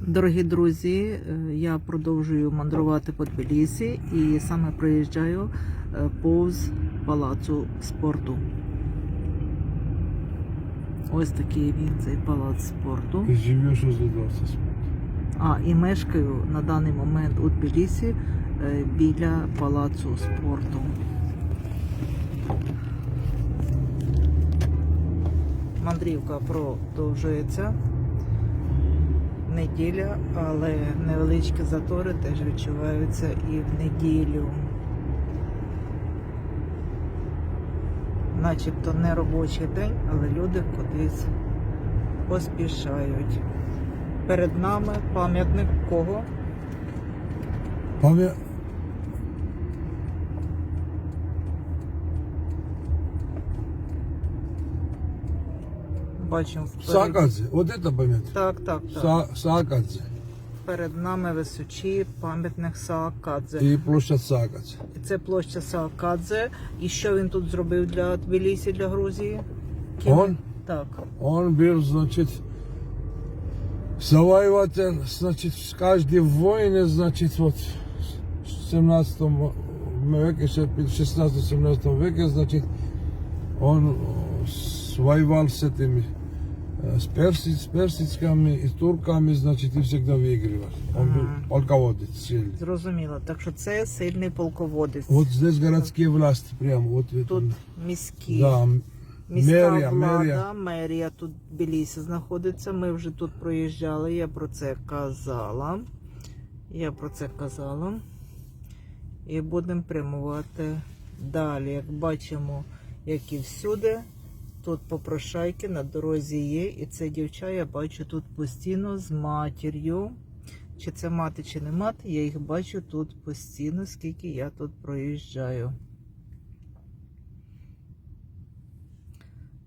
Дорогі друзі, е, я продовжую мандрувати по Тбілісі і саме проїжджаю е, повз палацу спорту. Ось такий він, цей палац спорту. Живешь возле дворца спорта. А, і мешкаю на даний момент у Тбілісі е, біля палацу спорту. Мандрівка продовжується. Неділя, але невеличкі затори теж відчуваються і в неділю. Начебто не робочий день, але люди кудись поспішають. Перед нами пам'ятник кого? Памя... Бачимо вперед. Саакадзе. Вот это памятник. Так, так, так. Са... Саакадзе. Перед нами височі пам'ятник Саакадзе. И площадь Саакадзе. І це площа Саакадзе. І що він тут зробив для Тбілісі, для Грузії? Ким? Он? Так. Он был, значит, завоеватель, значит, в каждой войне, значит, вот в 17 веке, 16-17 веке, значит, он э, с- воевал с этими, э, с, перси, с персидскими и турками, значит, и всегда выигрывал. Он был Ага. полководец сильный. Зрозуміло. Так що це сильний полководець. Вот здесь городские власти, прямо, вот в Тут этом. міські. Да, Міська мерія, влада, мерія. мерія тут в Тбілісі знаходиться. Ми вже тут проїжджали, я про це казала. Я про це казала. І будемо прямувати далі. Як бачимо, як і всюди, тут попрошайки на дорозі є. І це дівча я бачу тут постійно з матір'ю. Чи це мати, чи не мати, я їх бачу тут постійно, скільки я тут проїжджаю.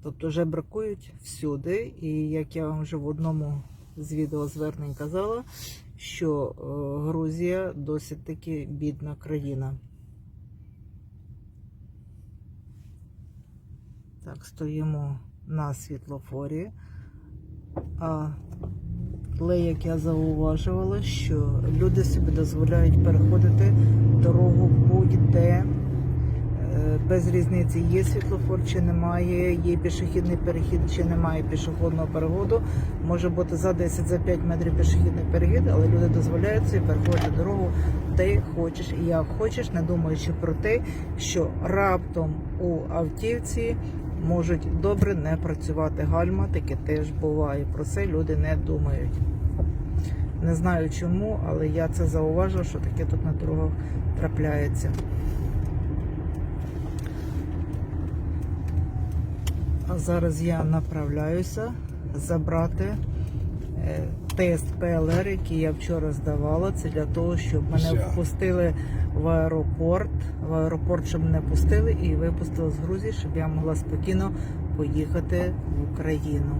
Тобто вже бракують всюди. І як я вам вже в одному з відеозвернень казала, що е, Грузія досить таки бідна країна. Так, стоїмо на світлофорі. Але як я зауважувала, що люди собі дозволяють переходити дорогу будь-де Е, без різниці, є світлофор чи немає, є пішохідний перехід чи немає пішохідного переходу. Може бути за 10 за 5 метрів пішохідний перехід, але люди дозволяють собі переходити дорогу де хочеш і як хочеш, не думаючи про те, що раптом у автівці можуть добре не працювати гальма. Таке теж буває. Про це люди не думають. Не знаю чому, але я це зауважив, що таке тут на дорогах трапляється. А зараз я направляюся забрати е, тест ПЛР, який я вчора здавала. Це для того, щоб мене Все. впустили в аеропорт. В аеропорт, щоб мене пустили і випустили з Грузії, щоб я могла спокійно поїхати в Україну.